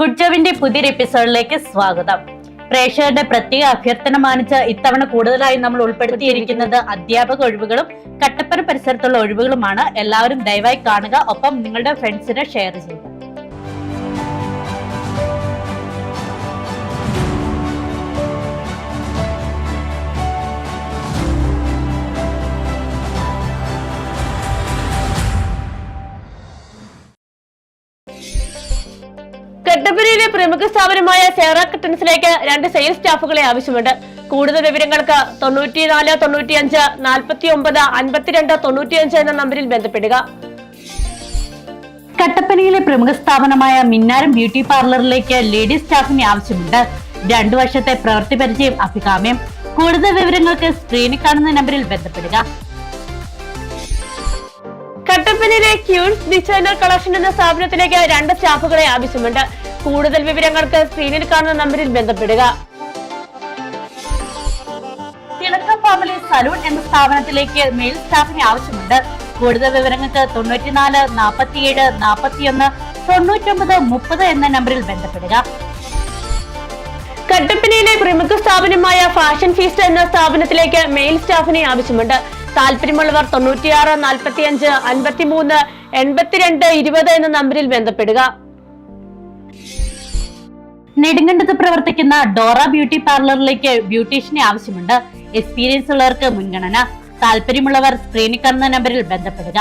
Good ജോബിന്റെ പുതിയൊരു എപ്പിസോഡിലേക്ക് സ്വാഗതം. പ്രേക്ഷകരുടെ പ്രത്യേക അഭ്യർത്ഥന മാനിച്ച് ഇത്തവണ കൂടുതലായി നമ്മൾ ഉൾപ്പെടുത്തിയിരിക്കുന്നത് അധ്യാപക ഒഴിവുകളും കട്ടപ്പന പരിസരത്തുള്ള ഒഴിവുകളുമാണ്. എല്ലാവരും ദയവായി കാണുക. ഒപ്പം നിങ്ങളുടെ ഫ്രണ്ട്സിനെ ഷെയർ ചെയ്യുക. കട്ടപ്പനയിലെ പ്രമുഖ സ്ഥാപനമായ സേറ കട്ടൻസിലേക്ക് രണ്ട് സെയിൽസ് സ്റ്റാഫുകളെ ആവശ്യമുണ്ട്. കൂടുതൽ വിവരങ്ങൾക്ക് തൊണ്ണൂറ്റിനാല് തൊണ്ണൂറ്റിയഞ്ച് നാൽപ്പത്തി ഒമ്പത് അൻപത്തിരണ്ട് തൊണ്ണൂറ്റിയഞ്ച് എന്ന നമ്പറിൽ ബന്ധപ്പെടുക. കട്ടപ്പനയിലെ പ്രമുഖ സ്ഥാപനമായ മിന്നാരം ബ്യൂട്ടി പാർലറിലേക്ക് ലേഡീസ് സ്റ്റാഫിനെ ആവശ്യമുണ്ട്. രണ്ടു വർഷത്തെ പ്രവൃത്തി പരിചയം അഭികാമ്യം. കൂടുതൽ വിവരങ്ങൾക്ക് സ്ക്രീനിൽ കാണുന്ന നമ്പറിൽ ബന്ധപ്പെടുക. കട്ടപ്പനയിലെ ക്യൂൺസ് ഡിസൈനർ കളക്ഷൻ എന്ന സ്ഥാപനത്തിലേക്ക് രണ്ട് സ്റ്റാഫുകളെ ആവശ്യമുണ്ട്. കൂടുതൽ വിവരങ്ങൾക്ക് സ്ക്രീനിൽ കാണുന്ന നമ്പറിൽ ബന്ധപ്പെടുക. ഫാമിലി സലൂൺ എന്ന സ്ഥാപനത്തിലേക്ക് മെയിൽ സ്റ്റാഫിനെ ആവശ്യമുണ്ട്. കൂടുതൽ വിവരങ്ങൾക്ക് തൊണ്ണൂറ്റിനാല് നാൽപ്പത്തിയേഴ് നാൽപ്പത്തിയൊന്ന് തൊണ്ണൂറ്റൊമ്പത് മുപ്പത് എന്ന നമ്പറിൽ ബന്ധപ്പെടുക. കട്ടപ്പനയിലെ പ്രമുഖ സ്ഥാപനമായ ഫാഷൻ ഫീസ്റ്റ് എന്ന സ്ഥാപനത്തിലേക്ക് മെയിൽ സ്റ്റാഫിനെ ആവശ്യമുണ്ട്. താല്പര്യമുള്ളവർ തൊണ്ണൂറ്റിയാറ് നാൽപ്പത്തിയഞ്ച് അൻപത്തിമൂന്ന് എൺപത്തിരണ്ട് ഇരുപത് എന്ന നമ്പറിൽ ബന്ധപ്പെടുക. നെടുങ്കണ്ടത്ത് പ്രവർത്തിക്കുന്ന ഡോറ ബ്യൂട്ടി പാർലറിലേക്ക് ബ്യൂട്ടീഷ്യനെ ആവശ്യമുണ്ട്. എക്സ്പീരിയൻസ് ഉള്ളവർക്ക് മുൻഗണന. താല്പര്യമുള്ളവർ സ്ക്രീനിൽ കാണുന്ന നമ്പറിൽ ബന്ധപ്പെടുക.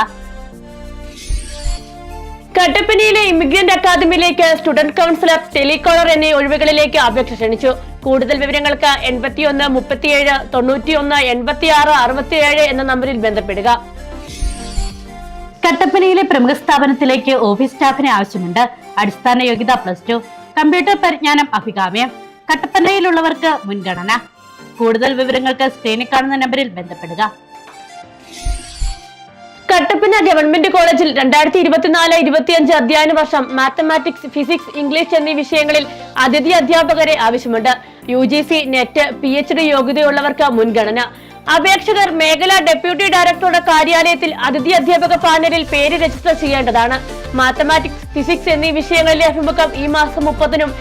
കട്ടപ്പനയിലെ ഇമിഗ്രന്റ് അക്കാദമിയിലേക്ക് സ്റ്റുഡന്റ് കൗൺസിലർ ടെലികോളർ എന്നീ ഒഴിവുകളിലേക്ക് അപേക്ഷ ക്ഷണിച്ചു. കൂടുതൽ വിവരങ്ങൾക്ക് എൺപത്തിയൊന്ന് മുപ്പത്തിയേഴ് തൊണ്ണൂറ്റിയൊന്ന് എൺപത്തിയാറ് അറുപത്തിയേഴ് എന്ന നമ്പറിൽ ബന്ധപ്പെടുക. കട്ടപ്പനയിലെ പ്രമുഖ സ്ഥാപനത്തിലേക്ക് ഓഫീസ് സ്റ്റാഫിനെ ആവശ്യമുണ്ട്. അടിസ്ഥാന യോഗ്യത പ്ലസ് ടു. കമ്പ്യൂട്ടർ പരിജ്ഞാനം അഭികാമ്യം. കട്ടപ്പനയിലുള്ളവർക്ക് മുൻഗണന. കൂടുതൽ വിവരങ്ങൾക്ക് സ്ക്രീനിൽ കാണുന്ന നമ്പറിൽ ബന്ധപ്പെടുക. കട്ടപ്പന ഗവൺമെന്റ് കോളേജിൽ രണ്ടായിരത്തി ഇരുപത്തിനാല് ഇരുപത്തിയഞ്ച് അധ്യയന വർഷം മാത്തമാറ്റിക്സ് ഫിസിക്സ് ഇംഗ്ലീഷ് എന്നീ വിഷയങ്ങളിൽ അതിഥി അധ്യാപകരെ ആവശ്യമുണ്ട്. U G C net P H D യോഗ്യതയുള്ളവർക്ക് മുൻഗണന. അപേക്ഷകർ മേഖലാ ഡെപ്യൂട്ടി ഡയറക്ടറുടെ കാര്യാലയത്തിൽ അതിഥി അധ്യാപക പാനലിൽ പേര് രജിസ്റ്റർ ചെയ്യേണ്ടതാണ്. മാത്തമാറ്റിക്സ് ഫിസിക്സ് എന്നീ വിഷയങ്ങളിലെ അഭിമുഖം ഈ മാസം മുപ്പതിനും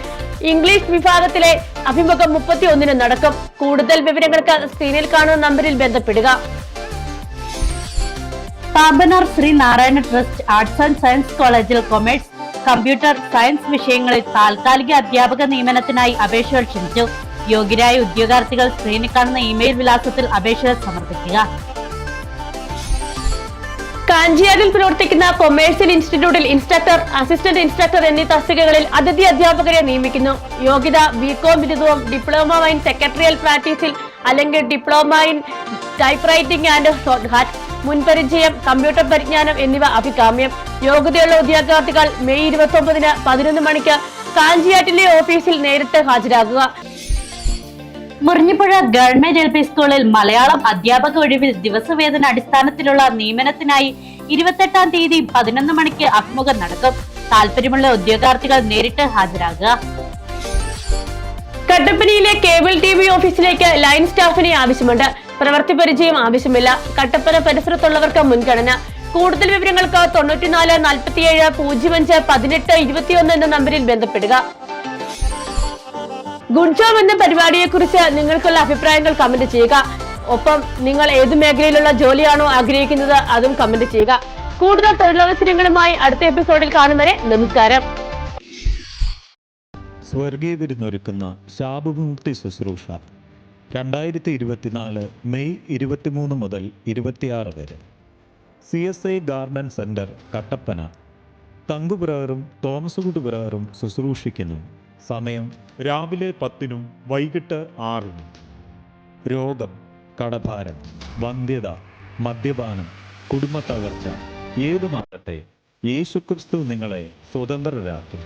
ഇംഗ്ലീഷ് വിഭാഗത്തിലെ അഭിമുഖം മുപ്പത്തി ഒന്നിനും നടക്കും. കൂടുതൽ വിവരങ്ങൾക്ക് സ്ക്രീനിൽ കാണുന്ന നമ്പറിൽ ബന്ധപ്പെടുക. Pambanar Sree Narayana trust arts and science കോളേജിൽ കൊമേഴ്സ് കമ്പ്യൂട്ടർ സയൻസ് വിഷയങ്ങളിൽ താൽക്കാലിക അധ്യാപക നിയമനത്തിനായി അപേക്ഷകൾ ക്ഷണിച്ചു. യോഗ്യരായ ഉദ്യോഗാർത്ഥികൾ സ്ക്രീനിൽ കാണുന്ന ഇമെയിൽ വിലാസത്തിൽ അപേക്ഷ സമർപ്പിക്കുക. കാഞ്ചിയാറിൽ പ്രവർത്തിക്കുന്ന കൊമേഴ്സ്യൽ ഇൻസ്റ്റിറ്റ്യൂട്ടിൽ ഇൻസ്ട്രക്ടർ അസിസ്റ്റന്റ് ഇൻസ്ട്രക്ടർ എന്നീ തസ്തികകളിൽ അതിഥി അധ്യാപകരെ നിയമിക്കുന്നു. യോഗ്യത ബികോം ബിരുദവും ഡിപ്ലോമ ഇൻ സെക്രട്ടറിയൽ പ്രാക്ടീസിൽ അല്ലെങ്കിൽ diploma in typewriting and shorthand മുൻപരിചയം computer പരിജ്ഞാനം എന്നിവ അഭികാമ്യം. യോഗ്യതയുള്ള ഉദ്യോഗാർത്ഥികൾ മെയ് ഇരുപത്തി ഒമ്പതിന് പതിനൊന്ന് മണിക്ക് കാഞ്ചിയാറ്റിലെ ഓഫീസിൽ നേരിട്ട് ഹാജരാകുക. മുറിഞ്ഞിപ്പുഴ ഗവൺമെന്റ് എൽ പി സ്കൂളിൽ മലയാളം അധ്യാപക ഒഴിവിൽ ദിവസവേതന അടിസ്ഥാനത്തിലുള്ള നിയമനത്തിനായി ഇരുപത്തെട്ടാം തീയതി പതിനൊന്ന് മണിക്ക് അഭിമുഖം നടക്കും. താല്പര്യമുള്ള ഉദ്യോഗാർത്ഥികൾ നേരിട്ട് ഹാജരാകുക. കട്ടപ്പനയിലെ കേബിൾ ടി വി ഓഫീസിലേക്ക് ലൈൻ സ്റ്റാഫിനെ ആവശ്യമുണ്ട്. പ്രവൃത്തി പരിചയം ആവശ്യമില്ല. കട്ടപ്പന പരിസരത്തുള്ളവർക്ക് മുൻഗണന. കൂടുതൽ വിവരങ്ങൾക്ക് തൊണ്ണൂറ്റിനാല് നാൽപ്പത്തിയേഴ് പൂജ്യം അഞ്ച് പതിനെട്ട് ഇരുപത്തിയൊന്ന് എന്ന നമ്പറിൽ ബന്ധപ്പെടുക. ഗുഡ് ജോബ് എന്ന പരിപാടിയെക്കുറിച്ച് നിങ്ങൾക്കുള്ള അഭിപ്രായങ്ങൾ കമന്റ് ചെയ്യുക. ഒപ്പം നിങ്ങൾ ഏത് മേഖലയിലുള്ള ജോലിയാണോ ആഗ്രഹിക്കുന്നത് അതും കമന്റ് ചെയ്യുക. കൂടുതൽ തൊഴിലവസരങ്ങളുമായി അടുത്ത എപ്പിസോഡിൽ കാണുന്നവരെ നമസ്കാരം. സ്വർഗീയ വിരുന്നൊരുക്കുന്ന ശാപവിമുക്തി ശുശ്രൂഷ. രണ്ടായിരത്തി ഇരുപത്തിനാല് മെയ് ഇരുപത്തിമൂന്ന് മുതൽ ഇരുപത്തിയാറ് വരെ. C S I garden centre Kattappana. തങ്കുപുരവറും Thomas കുട്ടുപുരവറും ശുശ്രൂഷിക്കുന്നു. സമയം രാവിലെ പത്തിനും വൈകിട്ട് ആറിനും. രോഗം കടഭാരം വന്ധ്യത മദ്യപാനം കുടുംബ തകർച്ച ഏതുമാകട്ടെ യേശുക്രിസ്തു നിങ്ങളെ സ്വതന്ത്രരാക്കും.